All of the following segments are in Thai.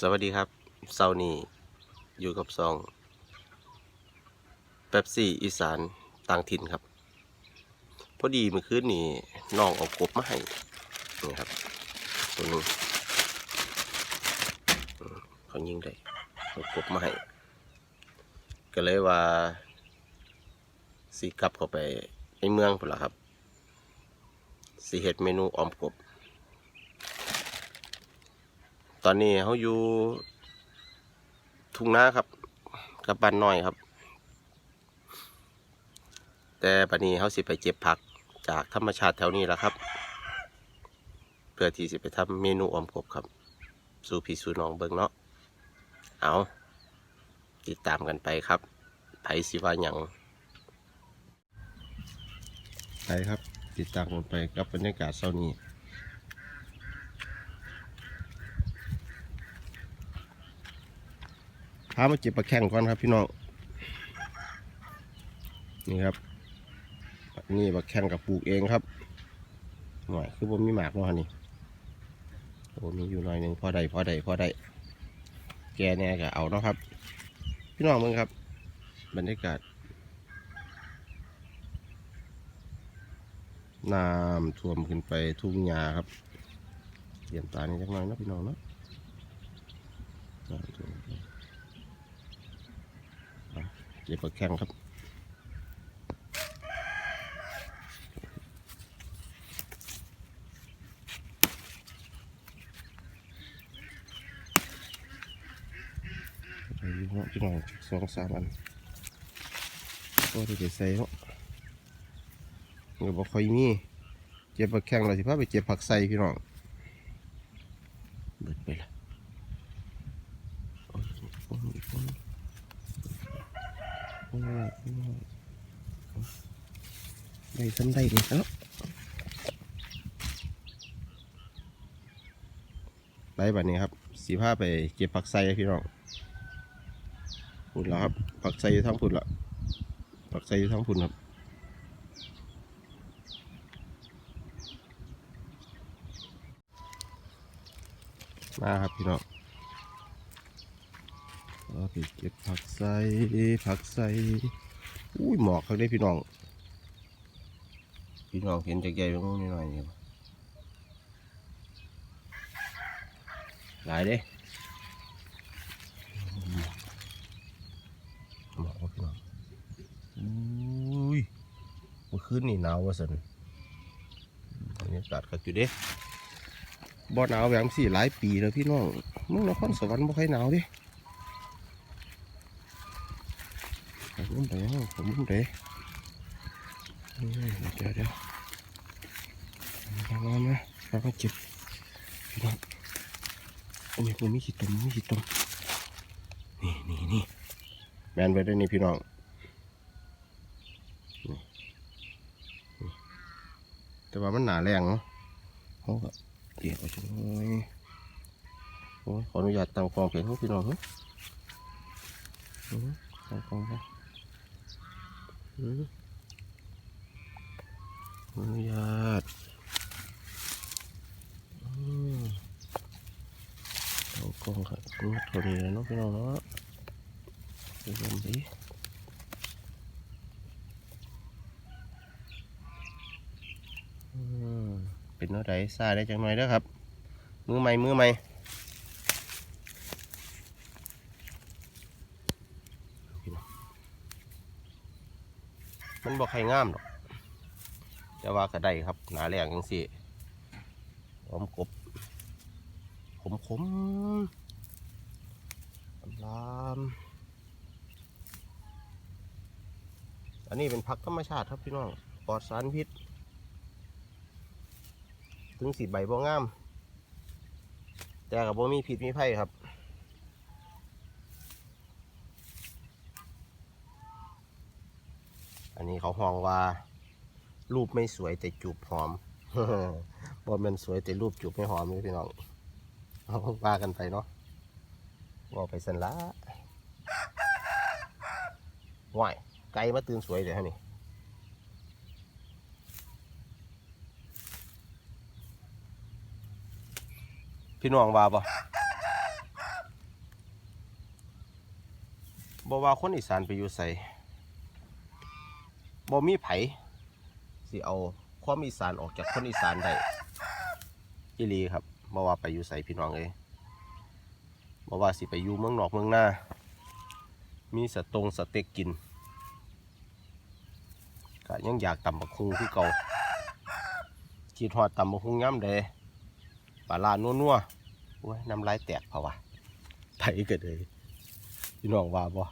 สวัสดีครับเซานี่อยู่กับซองเป๊ปซี่อีสานต่างถิ่นครับ พอดีเมื่อคืนนี้น้องเอากบมาให้นี่ครับตัวนี้เขายิงได้เอากบมาให้ก็เลยว่าสีกลับเข้าไปในเมืองพุ่นละครับสีเห็ดเมนูออมกบ ตอนนี้เขาอยู่ทุ่งนาครับกับบ้านน้อยครับ แต่ปันนี้เขาสิไปเจ็บผักจากธรรมชาติแถวนี้แหละครับ เพื่อที่สิไปทำเมนูอมกบครับ สู่พี่สู่น้องเบิ่งเนาะเอาติดตามกันไปครับไผสิว่าหยังไปครับ ติดตามกันไปกับบรรยากาศเช้านี้ พามาเก็บปลาแข้งก่อนครับพี่น้อง นี่ครับ นี่ปลาแข้งกับปลูกเองครับหน่อยคือผมมีหมากเนาะนี่ผมมีอยู่หน่อยหนึ่งพอได้พอได้พอได้แกแน่ก็เอาเนาะครับ พี่น้องมึงครับ บรรยากาศน้ำท่วมขึ้นไปทุ่งหญ้าครับเตรียมตานี่จักหน่อยนะพี่น้องเนาะน้ำท่วมขึ้น เก็บปลาแข้งครับอยู่เนาะพี่น้องสองสามอันก็ได้ไปใส่เนาะเงินบ่ค่อยมีเจ็บปลาแข้งเราสิพาไปเจ็บผักใส่พี่น้องเบิดไปละโอ้ยโอ้ยโอ้ย โอ้ยโอ้ยได้ทำได้เลยครับไปแบบนี้ครับ สีผ้าไปเก็บผักไส้พี่น้องพุ่นแล้วครับผักไส้ทั้งพุ่นละผักไส้ทั้งพุ่นครับมาครับพี่น้อง เราไปเก็บผักใส่ผักใส่อุ้ยหมอกเขาได้พี่น้อง พี่น้องเห็นจากใหญ่ลงนิดหน่อยนี่หลายเด้หมอกว่าพี่น้องอุ้ยเมื่อคืนนี่หนาวว่าสันบรรยากาศคักอยู่เด้บ่หนาวแบบสี่หลายปีแล้วพี่น้องมึงนครสวรรค์บ่ค่อยหนาวเด้ มมุ่งเดี๋ยวผมมุ่งเดี๋ยวเดี๋ยวเดี๋ยวมามามาเราก็เก็บพี่น้องโอ้ยผมมีขีดตมมีขีดตมนี่นี่นี่แมนไปได้นี่พี่น้องแต่ว่ามันหนาแรงเนาะเขาก็เดี๋ยวเอาจังเลยขออนุญาตตั้งกองเพียงให้พี่น้องเฮ้ยตั้งกองครับ อืมอนุญาตเอากล้องครับกูโทรนี้แล้วเนาะพี่น้องเนาะดูกันดิเป็นเท่าไหร่ซาได้จังหน่อยเด้อครับ มือใหม่มือใหม่ บอกใครงามหรอกแต่ว่าก็ได้ครับหนาแรงจังสิหอมกบขมขมลามอันนี้เป็นผักธรรมชาติครับพี่น้องปลอดสารพิษ ถึงสีใบบ่งาม แต่กับบ่มีพิษมีไผ่ครับ อันนี้ เขาห้องว่า รูปไม่สวยแต่จูบหอมบ่แมันสวยแต่รูปจูบไม่หอมนี่พี่น้องเอาว่ากันไปเนาะว่าไปสันละว่ายไก่มาตื่นสวยเดี๋ยวนี่พี่น้องว่าบ่บ่ว่าคนอีสานไปอยู่ไส บ่มีไผสิเอาความอีสานออกจากคนอีสานได้อีลีครับบ่ว่าไปอยู่ไสพี่น้องเอ้ยบ่ว่าสิไปอยู่เมืองนอกเมืองหน้า มีสตงสเต็กกินก็ยังอยากตำบักคุงคือเก่าคิดฮอดตำบักคุงย่ำเดปลาลานัวๆโอ้ยน้ำลายแตกเพราะว่าไปก็เลยพี่น้องว่าบ่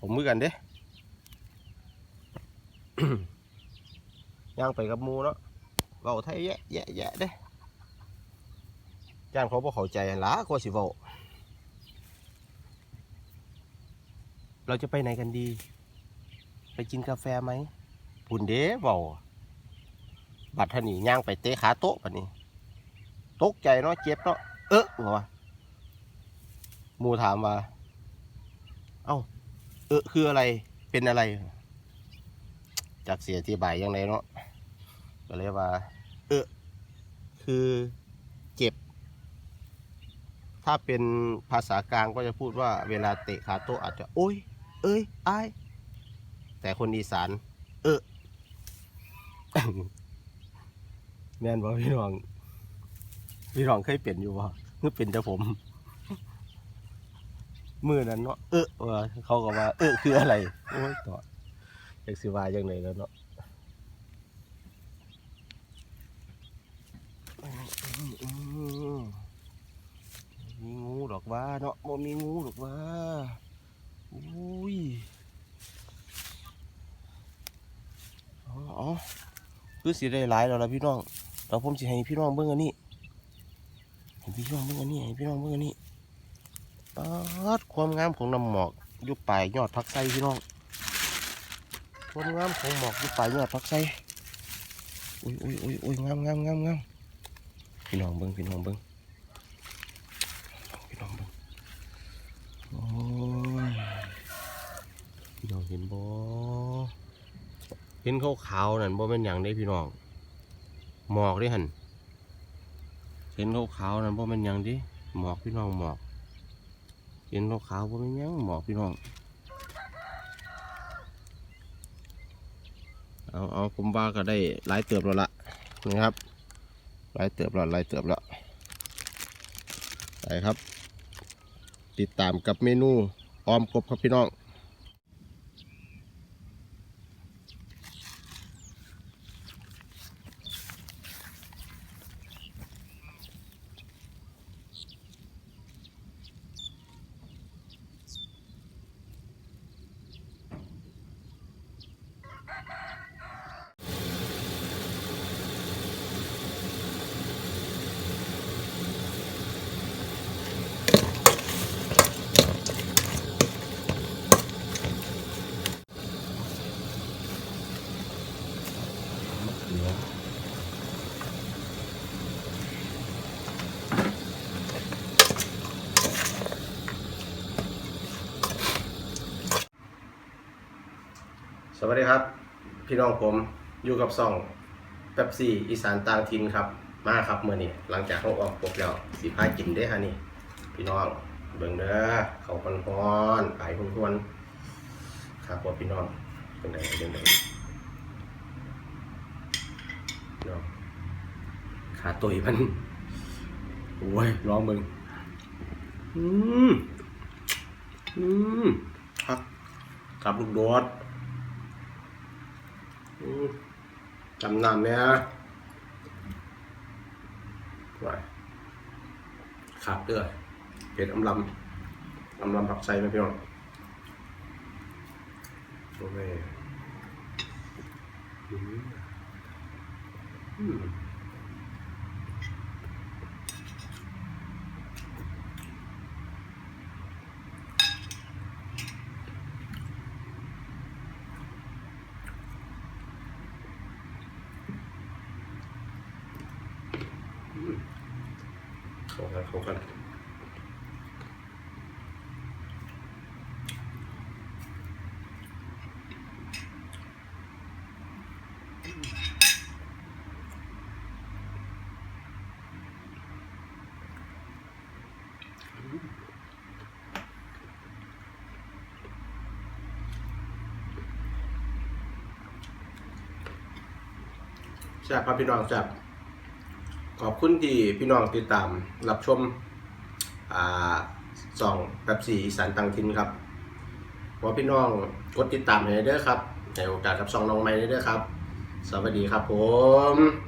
ผมมือกันเด้ย่างไปกับมูเนาะเว้าไทยแยะแยะแยะเด้จ้านเขาบ่เข้าใจหล่ะก็สิเว้าเราจะไปไหนกันดี ไปกินกาแฟไหมผุนเด้เว้าบัดทานี่ย่างไปเตะขาโต๊ะบัดนี้ตกใจเนาะเจ็บเนาะเออวะหมูถามว่าเอ้า เออคืออะไรเป็นอะไร จากเสียที่บายยังไงเนาะก็เลยว่า เออคือเจ็บ ถ้าเป็นภาษากลางก็จะพูดว่าเวลาเตะขาโต๊ะอาจจะ โอ้ย เอ้ยอาย แต่คนอีสาน เออแม่นบ่พี่น้อง พี่น้องเคยเป็นอยู่บ่เมื่อเป็นแต่ผม มือนั้นเนาะเออว่าเขาก็ว่า เออคืออะไรโอ้ยต่อจากสิว่าจังไดแล้วเนาะมีงูดอกว่าเนาะบ่มีงูดอกว่าอุ้ยอ๋อคือสิได้หลายแล้วละพี่น้องเราผมสิให้พี่น้องเบิ่งอันนี้ให้พี่น้องเบิ่งอันนี้ให้พี่น้องเบิ่งอันนี้ ปาดความงามของน้ำหมอกอยู่ปลายยอดพักไส้พี่น้องความงามของหมอกอยู่ปลายยอดพักไส้อุ้ยอุ้ยอุ้ยอุ้ยงามงามงามงามพี่น้องเบิ่งพี่น้องเบิ่งพี่น้องเบิ่งโอ้ยพี่น้องเห็นบ่เห็นขาวๆนั่นบ่เป็นหยังได้พี่น้องหมอกเด้หันเห็นขาวๆนั่นบ่เป็นหยังดิหมอกพี่น้องหมอก เห็นขาวบ่เป็นหยังหมอกพี่น้อง เอาเอาผมว่าก็ได้หลายเติบแล้วล่ะนะครับหลายเติบแล้วหลายเติบแล้วไปครับ ติดตามกับเมนูออมกบครับพี่น้อง สวัสดีครับ พี่น้องผมอยู่กับซองเป๊ปซี่อีสานต่างถิ่นครับ มาครับเมื่อนี้หลังจากเขาออกปกแล้วสีพากินได้ฮะนี่ พี่น้องเบิ่งเด้อเขาคนฮ้อนไปทุนทวนครับว่าพี่น้องเป็นไงเป็นไงน้องขาตุยมันโอ้ยลองเบิ่งอืมอืมครับกับลูกโดดอืม จำนำเนี่ยไว้ขาดเด้อเผ็ดอำลำอำลำผักไส่ไหมพี่น้องโอเคอืม กันแซ่บครัพี่น้องแซ่บ ขอบคุณที่พี่น้องติดตามรับชมอ่าสองแบบสี่สานต่างถินครับขอพี่น้องกดติดตามให้เด้อครับในโอกาสกับสองน้องใหม่เด้อครับ สวัสดีครับผม